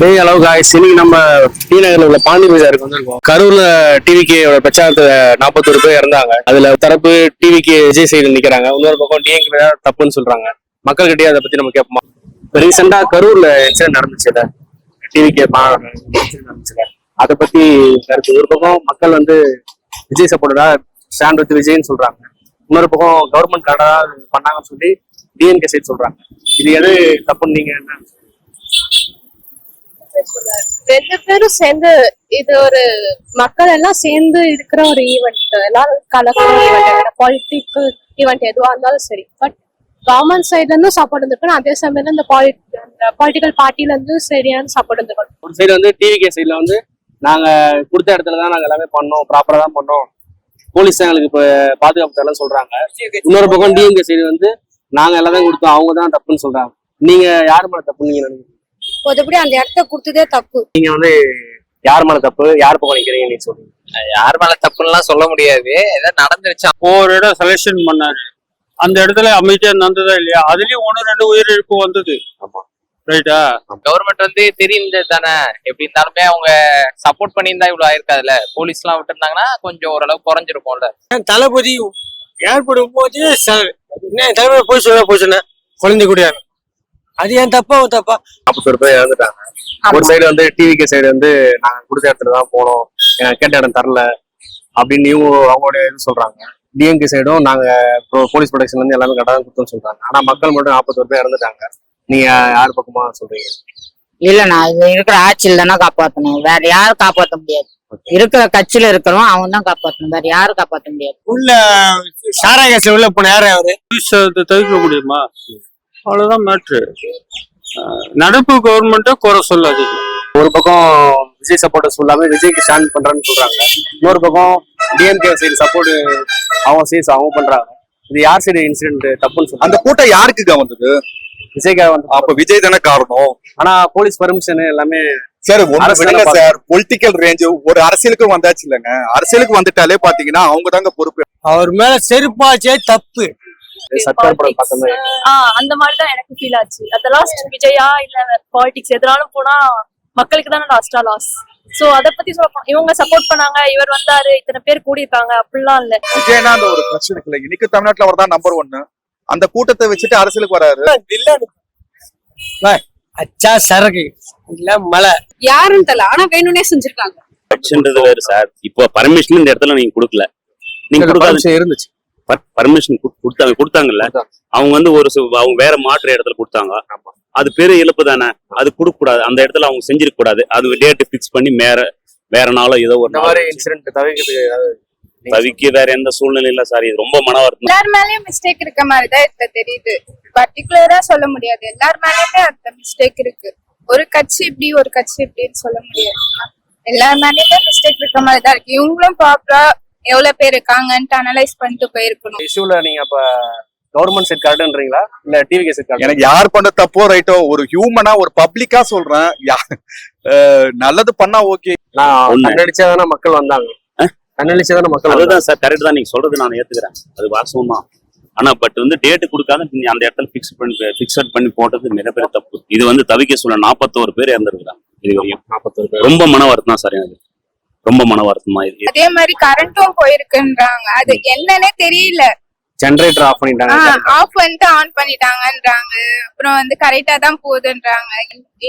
பெரிய அளவு ஆயிடுச்சு இன்னைக்கு நம்ம டி நகர்ல உள்ள பாண்டி பஜாருக்கு வந்திருக்கோம். கரூர்ல டிவிக்கு பிரச்சாரத்துல நாற்பத்தொரு பேர் இறந்தாங்க. அதுல தரப்பு டிவிக்கு விஜய் சைடு நிக்கிறாங்க. இன்னொரு பக்கம் டிஎன்கே தப்புன்னு சொல்றாங்க. மக்கள்கிட்டயே அதை பத்தி நம்ம கேட்போமா? இப்போ ரீசெண்டா கரூர்ல இன்சிடென்ட் நடந்துச்சுல டிவிகே நடந்துச்சுல அதை பத்தி கருத்து. ஒரு பக்கம் மக்கள் வந்து விஜய் சப்போர்ட்டா ஸ்டாண்ட் வித் விஜய்னு சொல்றாங்க. இன்னொரு பக்கம் கவர்மெண்ட் கார்டா பண்ணாங்கன்னு சொல்லி டிஎன்கே சைடு சொல்றாங்க. இது எது தப்புன்னு நீங்க என்ன ரெண்டு பேரும் சேர்ந்து இது ஒரு மக்கள் எல்லாம் சேர்ந்து இருக்கிற ஒரு ஈவெண்ட் எல்லாரும் கலக்கிற ஈவெண்ட் பாலிட்டிக்கல் ஈவெண்ட் எதுவா இருந்தாலும் சரி. பட் கவர்மெண்ட் சைட்ல இருந்தும் சப்போர்ட் இருந்திருக்கணும் அதே சமயம் இந்த பொலிட்டிக்கல் பார்ட்டில இருந்து சரியான சப்போர்ட் இருந்திருக்கணும் ஒரு சைடு வந்து டிவிகே சைடுல வந்து நாங்க கொடுத்த இடத்துல தான் நாங்க எல்லாமே பண்ணோம் ப்ராப்பரா தான் பண்ணோம். போலீஸ் தான் எங்களுக்கு இப்ப பாதுகாப்பு தரலன்னு சொல்றாங்க இன்னொரு பக்கம் டிஎம்கே சைடு வந்து நாங்க எல்லாம் தான் கொடுத்தோம் அவங்க தான் தப்புன்னு சொல்றாங்க. நீங்க யார் மேல தப்புன்னு நீங்க நினைக்கிறீங்க? பொதுப்படி அந்த இடத்த கொடுத்ததே தப்பு. நீங்க வந்து யார் மேல தப்பு? யார் பக்கம் நிக்கிறீங்க நீங்க சொல்லுங்க. யார் மேல தப்புன்னுலாம் சொல்ல முடியாது. ஏதோ நடந்துருச்சு. ஒவ்வொரு இடம் செலெக்ஷன் பண்ணாரு. அந்த இடத்துல அமைதியா நடந்ததா இல்லையா? அதுலயும் ஒண்ணு ரெண்டு உயிரிழப்பு வந்தது. ஆமா. ரைட்டா கவர்மெண்ட் வந்து தெரியுது தானே. எப்படி இருந்தாலுமே அவங்க சப்போர்ட் பண்ணியிருந்தா இவ்வளவு ஆயிருக்காதுல்ல? போலீஸ் எல்லாம் விட்டுருந்தாங்கன்னா கொஞ்சம் ஓரளவு குறைஞ்சிருக்கும்ல. தளபதி ஏற்படும் போது சார் என்ன தலைமை போய் சொல்ல போய் சொன்னேன். குழந்தை கூடியாரு அது ஏன் தப்பா அவன் தப்பா? நாற்பத்தொரு பேர் இறந்துட்டாங்க. ஒரு சைடு வந்து டிவிகே சைடு வந்து நாங்க கொடுத்த இடத்துல தான் போனோம். எனக்கு கேட்ட இடம் தரல. அப்படின்னு இவங்க அவங்களுடைய இது சொல்றாங்க. டிஎம்கே சைடும் நாங்க போலீஸ் ப்ரொடெக்ஷன்ல இருந்து எல்லாமே கரெக்டாக கொடுத்தோம்னு சொல்றாங்க. ஆனா மக்கள் மட்டும் நாற்பத்தொரு பேர் இறந்துட்டாங்க. நீங்க யார் பக்கமா சொல்றீங்க? இல்லண்ணா இது இருக்கிற ஆட்சியில் தானே காப்பாத்தணும். வேற யாரும் காப்பாத்த முடியாது. இருக்கிற கட்சியில இருக்கிறவன் அவன் தான் காப்பாத்தணும். வேற யாரும் காப்பாத்த முடியாது. உள்ள சாராய உள்ள போன யாரு அவரு? தவிர்க்க முடியுமா? அவ்வளவுதான் மேட்ரு நடப்பு கவர்மெண்ட்டை குறை சொல்லாது ஒரு பக்கம் விஜய் சப்போர்ட்டர்ஸ் ஃபுல்லாமே விஜய்க்கு ஸ்டாண்ட் பண்றேன்னு சொல்றாங்க. இன்னொரு பக்கம் டிஎம்கே சைடு சப்போர்ட் அவங்க சைடு அவங்க பண்றாங்க. இது யார் சைடு இன்சிடென்ட் தப்புன்னு சொல்றாங்க. அந்த கூட்டம் யாருக்குங்க வந்தது? விஜய்க்காக வந்து அப்ப விஜய் தானே காரணம். ஆனா போலீஸ் பர்மிஷன் எல்லாமே சார் ஒண்ணு விடுங்க சார். பொலிட்டிக்கல் ரேஞ்ச் ஒரு அரசியலுக்கு வந்தாச்சு இல்லைங்க. அரசியலுக்கு வந்துட்டாலே பாத்தீங்கன்னா அவங்க தாங்க பொறுப்பு. அவர் மேல செருப்பாச்சே தப்பு. மாதிரி அந்த மாதிரிதான் எனக்கு ஃபீல் ஆச்சு. அந்த லாஸ்ட் விஜயா இல்ல பாலிடிக்ஸ் எதுனாலும் போனா மக்களுக்கு தானே லாஸ்டா லாஸ் சோ அத பத்தி சொல்ல இவங்க சப்போர்ட் பண்ணாங்க இவர் வந்தாரு இத்தனை பேர் கூடியிருக்காங்க அப்படிலாம் இல்ல. விஜய்னா அந்த ஒரு பிரச்சனை இல்லை இன்னைக்கு தமிழ்நாட்டுல அவர் தான் நம்பர் ஒன்னு அந்த கூட்டத்தை வச்சுட்டு அரசியலுக்கு வராரு. அச்சா சரக்கு. இல்ல மலை யாருன்னு தெரியல. ஆனா வேணும்னே செஞ்சிருக்காங்க. வேறு சார் இப்போ பர்மிஷன் இந்த இடத்துல நீங்க கொடுக்கல. நீங்க கொடுக்காத. இருந்துச்சு. பர்மிஷன் கொடுத்தாங்க கொடுத்தாங்கல்ல? அவங்க வந்து ஒரு சு- அவங்க வேற மாற்று இடத்துல கொடுத்தாங்க. அது பெரிய இழப்பு தானே? அது கொடுக்க கூடாது அந்த இடத்துல அவங்க செஞ்சிருக்க கூடாது அது டேட் ஃபிக்ஸ் பண்ணி வேற வேற நாளோ ஏதோ ஒரு மாதிரி இன்சிடென்ட் நீங்க தவிக்க வேற எந்த சூழ்நிலை இல்ல சார் இது ரொம்ப மன வருத்தம் எல்லார் மேலயும் மிஸ்டேக் இருக்க மாதிரி தான் இப்ப தெரியுது. பர்டிகுலரா சொல்ல முடியாது. எல்லார் மேலயுமே அந்த மிஸ்டேக் இருக்கு. ஒரு கட்சி இப்படி ஒரு கட்சி இப்படின்னு சொல்ல முடியாது. எல்லார் மேலயுமே மிஸ்டேக் இருக்க மாதிரி தான் இருக்கு. இவங்களும் ப்ராப்பரா எவ்வளவு பேர் இருக்காங்கன்ட்டு அனலைஸ் பண்ணிட்டு போயிருக்கணும். இஷ்யூல நீங்க அப்ப கவர்மெண்ட் செட் கரெக்ட்ன்றீங்களா இல்ல டிவிகே செட் கரெக்ட் எனக்கு யார் பண்ண தப்போ ரைட்டோ ஒரு ஹியூமனா ஒரு பப்ளிக்கா சொல்றேன். நல்லது பண்ணா ஓகே நான். கண்ணடிச்சாதானே மக்கள் வந்தாங்க. கண்ணடிச்சாதானே மக்கள். அதுதான் சார் கரெக்ட் தான் நீங்க சொல்றது நான் ஏத்துக்கிறேன். அது வாஸ்தவம் தான். ஆனா பட் வந்து டேட் கொடுக்காத நீ அந்த இடத்துல பிக்ஸ் பண்ணி பிக்சட் பண்ணி போட்டது மிகப்பெரிய தப்பு. இது வந்து தவிக்க சொல்ல நாற்பத்தோரு பேர் இறந்துருக்குறாங்க. இது வரையும். நாற்பத்தொரு பேர். ரொம்ப மன வருத்தம் சார் எனக்கு. ரொம்ப மன வருத்தமா இருக்கு அதே மாதிரி கரண்ட்டும் போயிருக்குன்றாங்க. அது என்னன்னே தெரியல. ஜெனரேட்டர் ஆஃப் பண்ணிட்டாங்க. ஆஃப் பண்ணிட்டு ஆன் பண்ணிட்டாங்கன்றாங்க. அப்புறம் வந்து கரெக்டா தான் போகுதுன்றாங்க.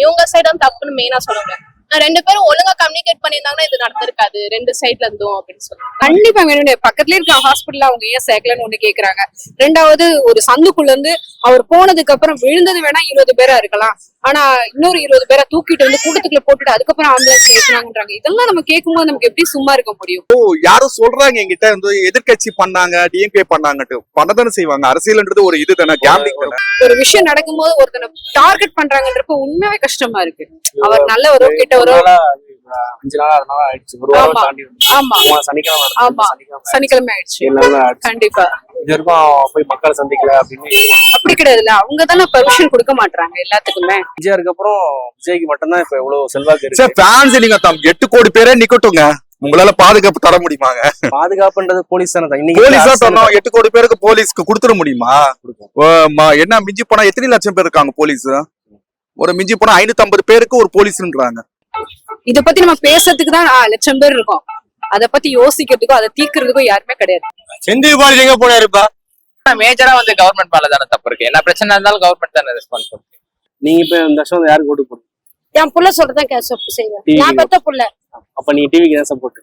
இவங்க சைடும் தப்புன்னு மெயினா சொல்ல முடியாது. ஆனா ரெண்டு பேரும் ஒழுங்கா கம்யூனிகேட் பண்ணியிருந்தாங்கன்னா இது நடந்திருக்காது. ரெண்டு சைட்ல இருந்தும் அப்படின்னு சொல்லுவாங்க கண்டிப்பா வேணும் பக்கத்துல இருக்க ஹாஸ்பிட்டல் அவங்க ஏன் சேர்க்கலன்னு ஒண்ணு கேக்குறாங்க. ரெண்டாவது ஒரு சந்துக்குள்ள இருந்து அவர் போனதுக்கு அப்புறம் விழுந்தது வேணா இருபது பேரா இருக்கலாம். ஆனா இன்னொரு இருபது பேரை தூக்கிட்டு வந்து கூட்டத்துக்குள்ள போட்டுட்டு அதுக்கப்புறம் ஆம்புலன்ஸ் ஏத்துனாங்கன்றாங்க. இதெல்லாம் நம்ம கேட்கும்போது நமக்கு எப்படி சும்மா இருக்க முடியும்? யாரும் சொல்றாங்க என்கிட்ட. வந்து எதிர்க்கட்சி பண்ணாங்க டிஎம்கே பண்ணாங்கட்டு பண்ணதானே செய்வாங்க. அரசியல்ன்றது ஒரு இது தானே கேம்பிங் தானே. ஒரு விஷயம் நடக்கும்போது ஒருத்தனை டார்கெட் பண்றாங்கன்றப்ப உண்மையாவே கஷ்டமா இருக்கு. அவர் நல்லவரோ கெட்டவரோ ஒரு நாளா, அஞ்சு நாள் ஆறு நாள் ஆயிடுச்சு. ஒரு வாரம் ஆமா. தாண்டி இருந்துச்சு. ஆமா. போன சனிக்கிழமை. ஆமா. ஆயிடுச்சு. ஏழு நாள் ஆயிடுச்சு. கண்டிப்பா. இது வரைக்கும் போய் மக்களை சந்திக்கல அப்படின்னு அப்படி கிடையாதுல்ல. அவங்க தானே பெர்மிஷன் கொடுக்க மாட்டாங்க எல்லாத்துக்குமே. விஜயாருக்கு அப்புறம் விஜய்க்கு மட்டும்தான் இப்ப எவ்வளவு செல்வாக்கு இருக்கு. சார் ஃபேன்ஸ் நீங்க தம். எட்டு கோடி பேரே நிக்கட்டுங்க. உங்களால பாதுகாப்பு தர முடியுமாங்க? பாதுகாப்புன்றது போலீஸ் தானே. இன்னைக்கு போலீஸா சொன்னோம் எட்டு கோடி பேருக்கு போலீஸ்க்கு கொடுத்துட முடியுமா? என்ன மிஞ்சி போனா எத்தனை லட்சம் பேர் இருக்காங்க போலீஸ் ஒரு மிஞ்சி போனா ஐநூத்தி ஐம்பது பேருக்கு ஒரு போலீஸ்ன்றாங்க இத பத்தி நம்ம பேசுறதுக்கு தான் லட்சம் பேர் இருக்கோம். அத பத்தி யோசிக்கிறதுக்கோ அதை தீர்க்கறதுக்கோ யாருமே கிடையாது. செந்தில் பாலாஜி எங்க போனாருப்பா? மேஜரா வந்து கவர்மெண்ட் மேல தானே தப்பு இருக்கு. என்ன பிரச்சனை இருந்தாலும் கவர்மெண்ட் தானே ரெஸ்பான்சிபிள் நீங்க இப்ப இந்த வருஷம் யாருக்கு ஓட்டு போடுங்க என் புள்ள சொல்றதான் கேசப் செய்வேன். நான் பெத்த புள்ள. அப்ப நீங்க டிவிக்கு தான் சப்போர்ட்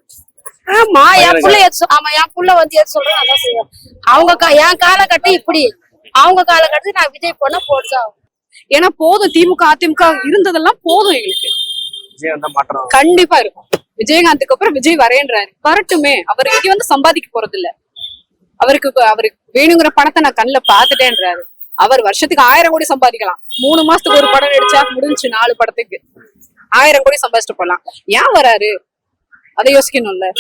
ஆமா என் புள்ள ஆமா என் புள்ள வந்து எது சொல்றோம் அதான் செய்வேன். அவங்க என் காலகட்டம் இப்படி. அவங்க காலகட்டத்தில் நான் விஜய் போனா போட்டுதான் ஏன்னா போதும் திமுக அதிமுக இருந்ததெல்லாம் போதும் எங்களுக்கு. கண்டிப்பா இருக்கும். விஜயகாந்துக்கு அப்புறம் விஜய் வரேன்றாரு. வரட்டுமே. அவர் இங்க வந்து சம்பாதிக்க போறது இல்ல அவருக்கு அவருக்கு வேணுங்கிற பணத்தை நான் கண்ணுல பாத்துட்டேன்றாரு அவர் வருஷத்துக்கு ஆயிரம் கோடி சம்பாதிக்கலாம். மூணு மாசத்துக்கு ஒரு படம் நடிச்சா முடிஞ்சு நாலு படத்துக்கு. ஆயிரம் கோடி சம்பாதிச்சுட்டு போலாம். ஏன் வராரு? அதை யோசிக்கணும்ல.